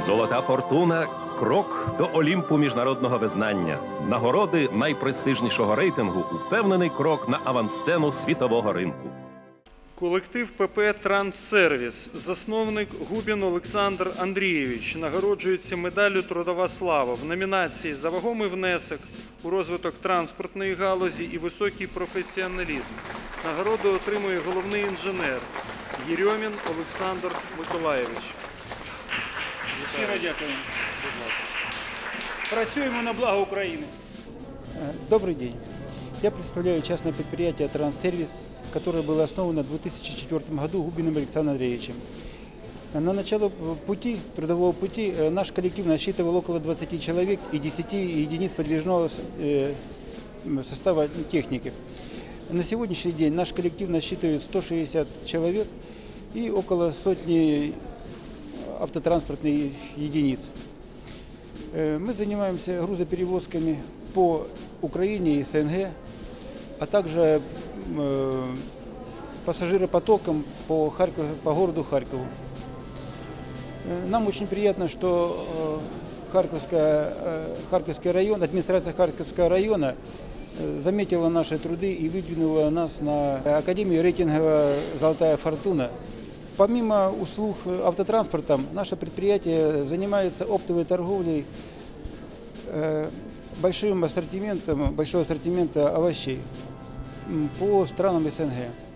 Золота фортуна крок до Олімпу міжнародного визнання. Нагороди найпрестижнішого рейтингу упевнений крок на авансцену світового ринку. Колектив ПП Транссервіс, засновник Губін Олександр Андрійович, нагороджується медаллю Трудова слава в номінації за вагомий внесок у розвиток транспортної галузі і високий професіоналізм. Нагороду отримує головний інженер Єрьомін Олександр Миколаєвич. Щиро дякую. Працюємо на благо України. Добрый день. Я представляю частное предприятие «Транссервис», которое было основано в 2004 году Губиным Александром Андреевичем. На начало пути, трудового пути э, наш коллектив насчитывал около 20 человек и 10 единиц подвижного э, состава техники. На сегодняшний день наш коллектив насчитывает 160 человек и около сотни автотранспортных единиц. Э, Мы занимаемся грузоперевозками по Украине и СНГ, а также э, пассажиропотоком по, Харьков, по городу Харькову. Э, Нам очень приятно, что Харьковская, Харьковский район, администрация Харьковского района заметила наши труды и выдвинула нас на Академию рейтинга «Золотая фортуна». Помимо услуг э, автотранспортом, наше предприятие занимается оптовой торговлей э, большим ассортиментом, большого ассортимента овощей по странам СНГ.